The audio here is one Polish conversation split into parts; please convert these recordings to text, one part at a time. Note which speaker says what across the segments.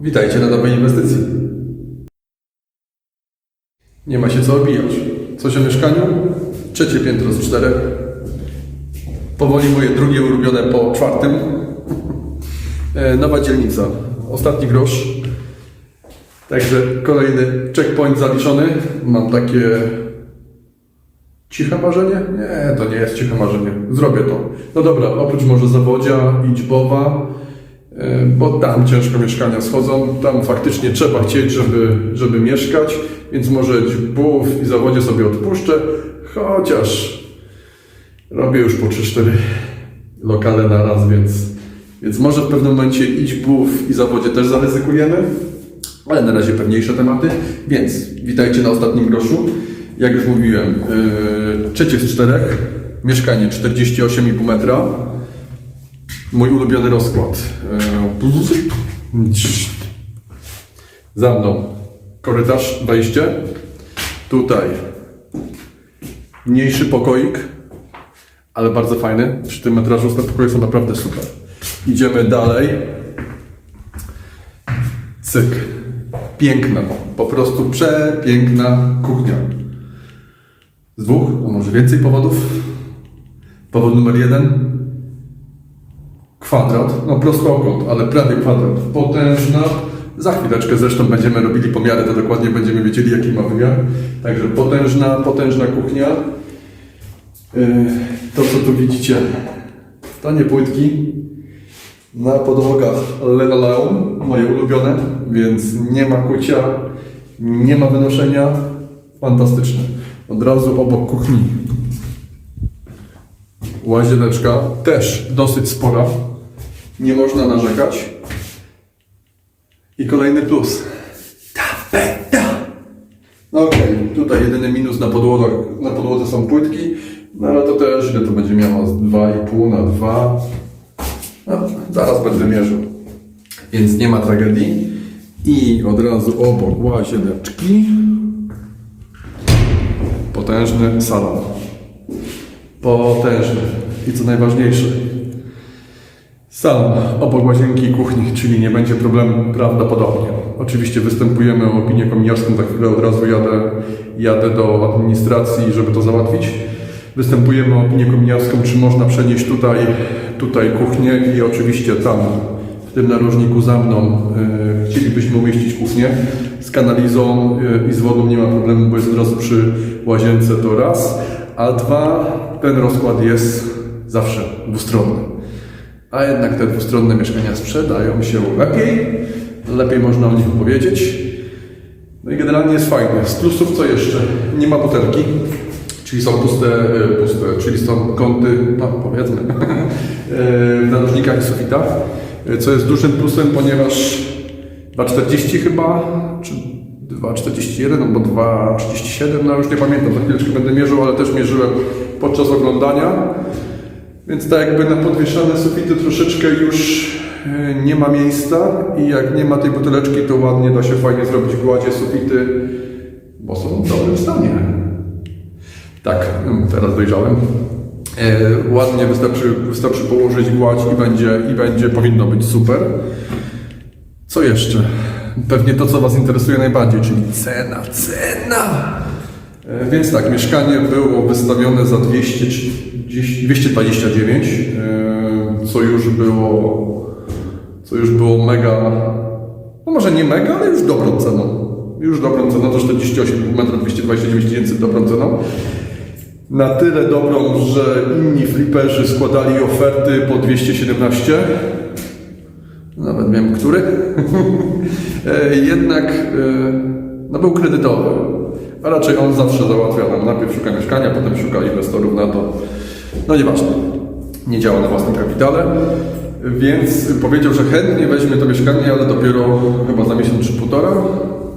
Speaker 1: Witajcie na nowej inwestycji. Nie ma się co obijać. Coś o mieszkaniu? Trzecie piętro z czterech. Powoli moje drugie ulubione po czwartym. E, Nowa dzielnica. Ostatni grosz. Także kolejny checkpoint zaliczony. Mam takie ciche marzenie? Nie, to nie jest ciche marzenie. Zrobię to. No dobra, oprócz może Zawodzia i Dźbowa, bo tam ciężko mieszkania schodzą, tam faktycznie trzeba chcieć, żeby, żeby mieszkać, więc może Dźbów i Zawodzie sobie odpuszczę, chociaż robię już po 3-4 lokale na raz, więc, więc może w pewnym momencie i Dźbów i Zawodzie też zaryzykujemy, ale na razie pewniejsze tematy, więc witajcie na ostatnim groszu. Jak już mówiłem, yy, trzecie z czterech, mieszkanie 48,5 metra, mój ulubiony rozkład. Yy, za mną korytarz, wejście, tutaj mniejszy pokoik, ale bardzo fajny. Przy tym metrażu te pokoje są naprawdę super. Idziemy dalej. Cyk. Piękna, po prostu przepiękna kuchnia. Z dwóch, a może więcej powodów. Powód numer jeden. Kwadrat, no prostokąt, ale prawie kwadrat. Potężna. Za chwileczkę zresztą będziemy robili pomiary, to dokładnie będziemy wiedzieli jaki ma wymiar. Także potężna, potężna kuchnia. Yy, To co tu widzicie, to nie płytki, na podłogach linoleum, moje ulubione, więc nie ma kucia, nie ma wynoszenia. Fantastyczne. Od razu obok kuchni łazieneczka, też dosyć spora. Nie można narzekać. I kolejny plus. Tapeta! No okej, tutaj jedyny minus na podłodze, na podłodze są płytki, no ale to też ile to będzie miało? Z 2,5 na 2. No, zaraz będę mierzył. Więc nie ma tragedii. I od razu obok łazieneczki. Potężny salon. Potężny. I co najważniejsze, salon obok łazienki i kuchni, czyli nie będzie problemu prawdopodobnie. Oczywiście występujemy o opinię kominiarską, za chwilę od razu jadę, jadę do administracji, żeby to załatwić. Występujemy o opinię kominiarską, czy można przenieść tutaj, tutaj kuchnię i oczywiście tam, w tym narożniku za mną, e, chcielibyśmy umieścić kuchnię z kanalizą e, i z wodą nie ma problemu, bo jest od razu przy łazience to raz, a dwa, ten rozkład jest zawsze dwustronny. A jednak te dwustronne mieszkania sprzedają się lepiej, lepiej można o nich opowiedzieć. No i generalnie jest fajnie. Z plusów co jeszcze? Nie ma butelki, czyli są puste, e, puste czyli są kąty, no powiedzmy, e, w narożnikach i sufitach, e, co jest dużym plusem, ponieważ 2,40 chyba, czy 2,41 albo 2,37, no już nie pamiętam, za chwileczkę będę mierzył, ale też mierzyłem podczas oglądania. Więc tak jakby na podwieszane sufity troszeczkę już e, nie ma miejsca i jak nie ma tej buteleczki, to ładnie da się fajnie zrobić gładzie sufity, bo są w dobrym stanie. Tak, mm, teraz dojrzałem. E, ładnie wystarczy, wystarczy położyć gładź i będzie, i będzie, powinno być super. Co jeszcze? Pewnie to, co Was interesuje najbardziej, czyli cena, cena! E, Więc tak, mieszkanie było wystawione za 200, 229, e, co już było, co już było mega, no może nie mega, ale już dobrą ceną. Już dobrą ceną, to 48 metrów, 229 tysięcy dobrą ceną. Na tyle dobrą, że inni fliperzy składali oferty po 217. Nawet wiem, który. E, Jednak no był kredytowy. A raczej on zawsze załatwia nam. Najpierw szuka mieszkania, potem szuka inwestorów na to. No nieważne. Nie działa na własnym kapitale. Więc powiedział, że chętnie weźmie to mieszkanie, ale dopiero chyba za miesiąc czy półtora.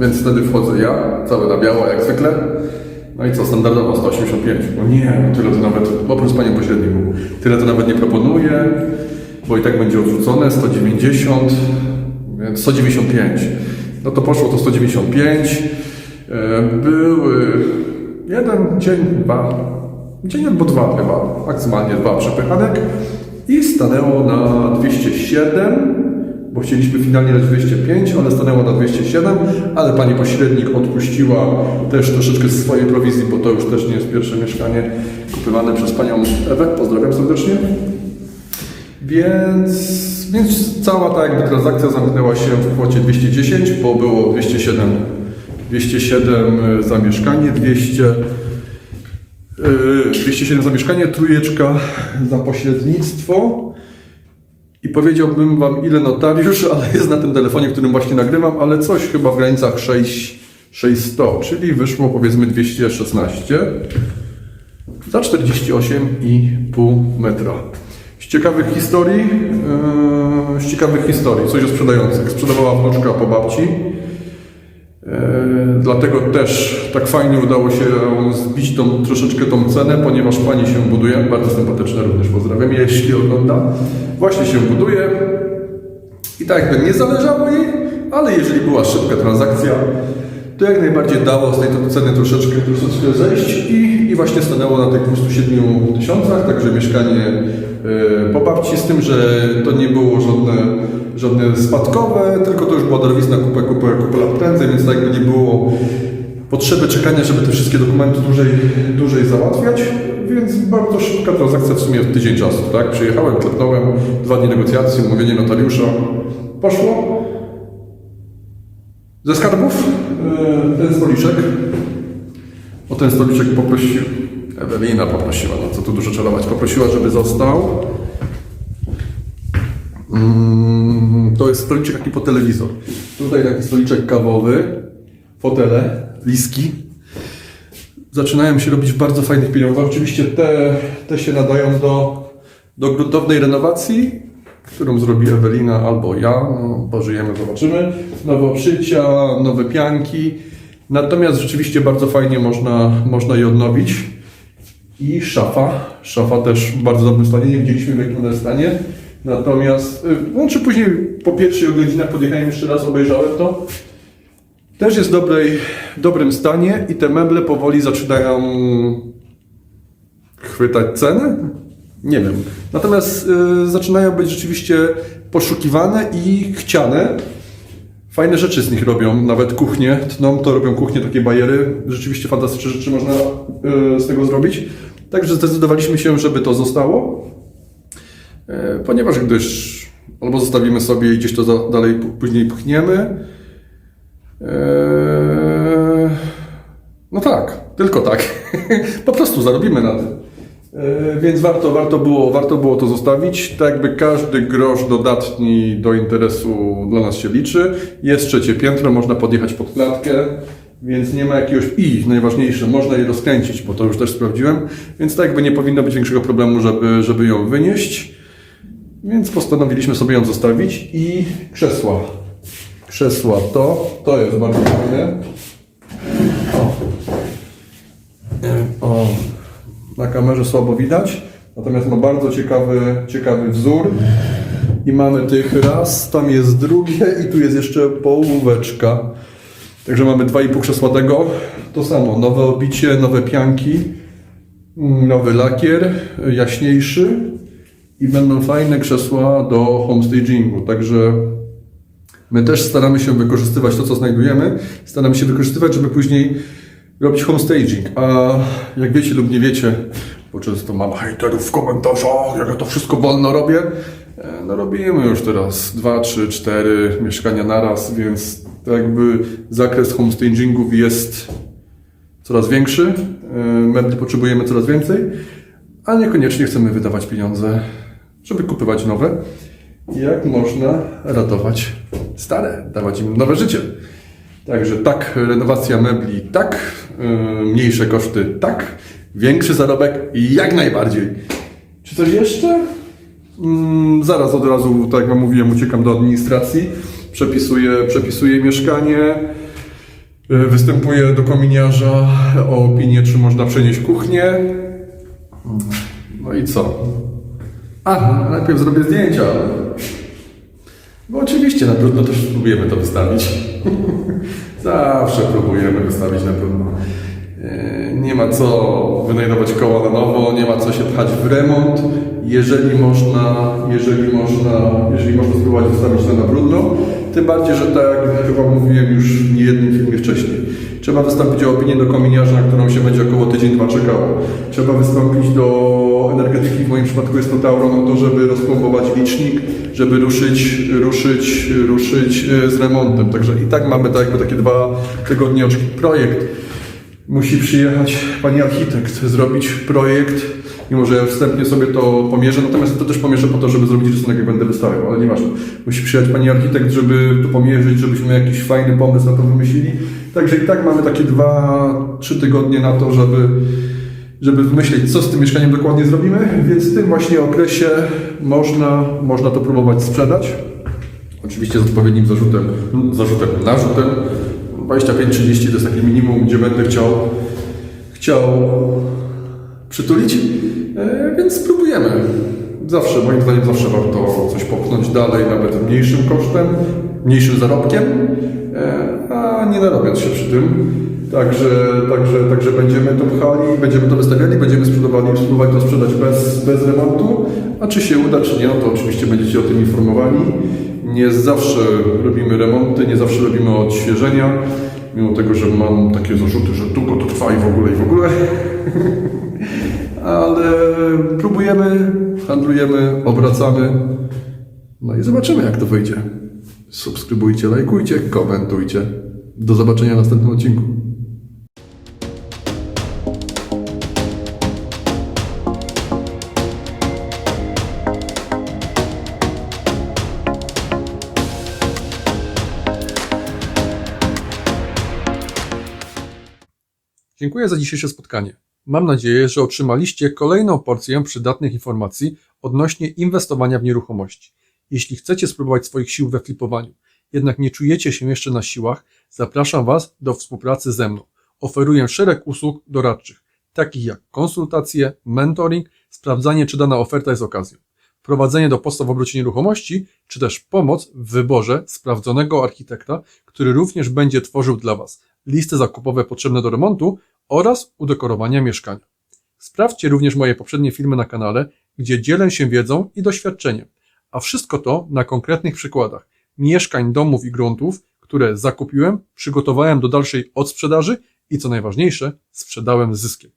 Speaker 1: Więc wtedy wchodzę ja, cały na biało jak zwykle. No i co, standardowo 185. No nie, tyle to nawet, oprócz panią pośredniku, tyle to nawet nie proponuję, bo i tak będzie odrzucone, 190, więc 195. No to poszło to 195. Były jeden dzień, dwa, dzień albo dwa chyba, maksymalnie dwa przepychanek i stanęło na 207, bo chcieliśmy finalnie dać 205, ale stanęło na 207, ale pani pośrednik odpuściła też troszeczkę z swojej prowizji, bo to już też nie jest pierwsze mieszkanie kupywane przez panią Ewę. Pozdrawiam serdecznie. Więc, więc cała ta jakby transakcja zamknęła się w kwocie 210, bo było 207, 207 za mieszkanie, 200, yy, 207 za mieszkanie, trójeczka za pośrednictwo. I powiedziałbym Wam ile notariusz, ale jest na tym telefonie, którym właśnie nagrywam, ale coś chyba w granicach 6, 600, czyli wyszło powiedzmy 216 za 48,5 metra. Z ciekawych historii, yy, z ciekawych historii, coś o sprzedających. Sprzedawała wnuczka po babci. Yy, dlatego też tak fajnie udało się zbić tą, troszeczkę tą cenę, ponieważ pani się buduje, bardzo sympatyczna również pozdrawiam, jeśli ogląda, właśnie się buduje. I tak jakby nie zależało jej, ale jeżeli była szybka transakcja, to jak najbardziej dało z tej ceny troszeczkę, troszeczkę zejść i, i właśnie stanęło na tych 207 tysiącach, także mieszkanie yy, po babci, z tym, że to nie było żadne, żadne spadkowe, tylko to już była darowizna kupę, kupę, kupę lat prędzej, więc tak jakby nie było potrzeby czekania, żeby te wszystkie dokumenty dłużej, dłużej załatwiać, więc bardzo szybka transakcja w sumie w tydzień czasu, tak? Przyjechałem, klepnąłem, dwa dni negocjacji, umówienie notariusza, poszło. Ze skarbów e, ten stoliczek, o ten stoliczek poprosił, Ewelina poprosiła, no co tu dużo czarować, poprosiła, żeby został. Mm, To jest stoliczek taki po telewizor. Tutaj taki stoliczek kawowy, fotele, liski. Zaczynają się robić w bardzo fajnych pieniądzach. Oczywiście te, te się nadają do, do gruntownej renowacji, którą zrobi Ewelina albo ja. No, pożyjemy, zobaczymy. Nowe obszycia, nowe pianki. Natomiast rzeczywiście bardzo fajnie można, można je odnowić. I szafa. Szafa też w bardzo dobrym stanie. Nie widzieliśmy w jakim stanie. Natomiast, y, no, czy później po pierwszych godzinach podjechałem jeszcze raz, obejrzałem to. Też jest w dobrym stanie i te meble powoli zaczynają chwytać cenę? Nie wiem. Natomiast y, zaczynają być rzeczywiście poszukiwane i chciane. Fajne rzeczy z nich robią, nawet kuchnie tną, to robią kuchnie, takie bajery. Rzeczywiście fantastyczne rzeczy można y, z tego zrobić. Także zdecydowaliśmy się, żeby to zostało, ponieważ gdyż albo zostawimy sobie i gdzieś to dalej później pchniemy, Eee, No tak, tylko tak. po prostu zarobimy na tym. Eee, Więc warto, warto, było, warto było to zostawić. Tak jakby każdy grosz dodatni do interesu dla nas się liczy. Jest trzecie piętro, można podjechać pod klatkę, więc nie ma jakiegoś... I najważniejsze, można je rozkręcić, bo to już też sprawdziłem. Więc tak jakby nie powinno być większego problemu, żeby, żeby ją wynieść. Więc postanowiliśmy sobie ją zostawić i krzesła. Krzesła to, to jest bardzo fajne. O. O. Na kamerze słabo widać, natomiast ma bardzo ciekawy, ciekawy wzór. I mamy tych raz, tam jest drugie i tu jest jeszcze połóweczka. Także mamy 2,5 krzesła tego. To samo, nowe obicie, nowe pianki, mm, nowy lakier, jaśniejszy i będą fajne krzesła do homestagingu. Także My też staramy się wykorzystywać to, co znajdujemy, staramy się wykorzystywać, żeby później robić homestaging. A jak wiecie lub nie wiecie, bo często mam hejterów w komentarzach, jak ja to wszystko wolno robię, e, no robimy już teraz 2, 3, 4 mieszkania naraz, więc jakby zakres homestagingów jest coraz większy, e, mebli potrzebujemy coraz więcej, a niekoniecznie chcemy wydawać pieniądze, żeby kupywać nowe. Jak można ratować stare, dawać im nowe życie. Także tak, renowacja mebli tak, yy, mniejsze koszty tak, większy zarobek jak najbardziej. Czy coś jeszcze? Mm, zaraz od razu, tak jak wam mówiłem, uciekam do administracji, przepisuję, przepisuję mieszkanie, yy, występuję do kominiarza o opinię, czy można przenieść kuchnię. No i co? A, najpierw zrobię zdjęcia. No oczywiście, na trudno też próbujemy to wystawić. Zawsze próbujemy wystawić na trudno. Eee, Nie, ma co wynajdować koła na nowo, nie ma co się pchać w remont. Jeżeli można, jeżeli można, jeżeli można spróbować wystawić to na brudno, tym bardziej, że tak jak chyba mówiłem już w niejednym filmie wcześniej, trzeba wystąpić o opinię do kominiarza, na którą się będzie około tydzień, dwa czekało. Trzeba wystąpić do energetyki, w moim przypadku jest to Tauron, o to, żeby rozplombować licznik, żeby ruszyć, ruszyć, ruszyć e, z remontem. Także i tak mamy tak jakby takie dwa tygodnie oczki. Projekt musi przyjechać pani architekt, zrobić projekt, mimo że ja wstępnie sobie to pomierzę, natomiast to też pomierzę po to, żeby zrobić rysunek, jak będę wystawiał, ale nieważne. Musi przyjechać pani architekt, żeby to pomierzyć, żebyśmy jakiś fajny pomysł na to wymyślili. Także i tak mamy takie dwa, trzy tygodnie na to, żeby, żeby wymyślić, co z tym mieszkaniem dokładnie zrobimy, więc w tym właśnie okresie można, można to próbować sprzedać. Oczywiście z odpowiednim zarzutem, zarzutem, narzutem. 25-30 to jest takie minimum, gdzie będę chciał, chciał przytulić, e, więc spróbujemy. Zawsze, moim zdaniem, zawsze warto coś popchnąć dalej, nawet mniejszym kosztem, mniejszym zarobkiem, a nie narobiąc się przy tym. Także, także, także będziemy to pchali, będziemy to wystawiali, będziemy sprzedawali, spróbowali to sprzedać bez, bez remontu, a czy się uda, czy nie, no to oczywiście będziecie o tym informowani. Nie zawsze robimy remonty, nie zawsze robimy odświeżenia, mimo tego, że mam takie zarzuty, że długo to trwa i w ogóle, i w ogóle. Ale próbujemy, handlujemy, obracamy. No i zobaczymy, jak to wyjdzie. Subskrybujcie, lajkujcie, komentujcie. Do zobaczenia w następnym odcinku. Dziękuję za dzisiejsze spotkanie. Mam nadzieję, że otrzymaliście kolejną porcję przydatnych informacji odnośnie inwestowania w nieruchomości. Jeśli chcecie spróbować swoich sił we flipowaniu, jednak nie czujecie się jeszcze na siłach, zapraszam Was do współpracy ze mną. Oferuję szereg usług doradczych, takich jak konsultacje, mentoring, sprawdzanie, czy dana oferta jest okazją, wprowadzenie do postaw w obrocie nieruchomości, czy też pomoc w wyborze sprawdzonego architekta, który również będzie tworzył dla Was listy zakupowe potrzebne do remontu oraz udekorowania mieszkania. Sprawdźcie również moje poprzednie filmy na kanale, gdzie dzielę się wiedzą i doświadczeniem, a wszystko to na konkretnych przykładach mieszkań, domów i gruntów, które zakupiłem, przygotowałem do dalszej odsprzedaży i co najważniejsze, sprzedałem z zyskiem.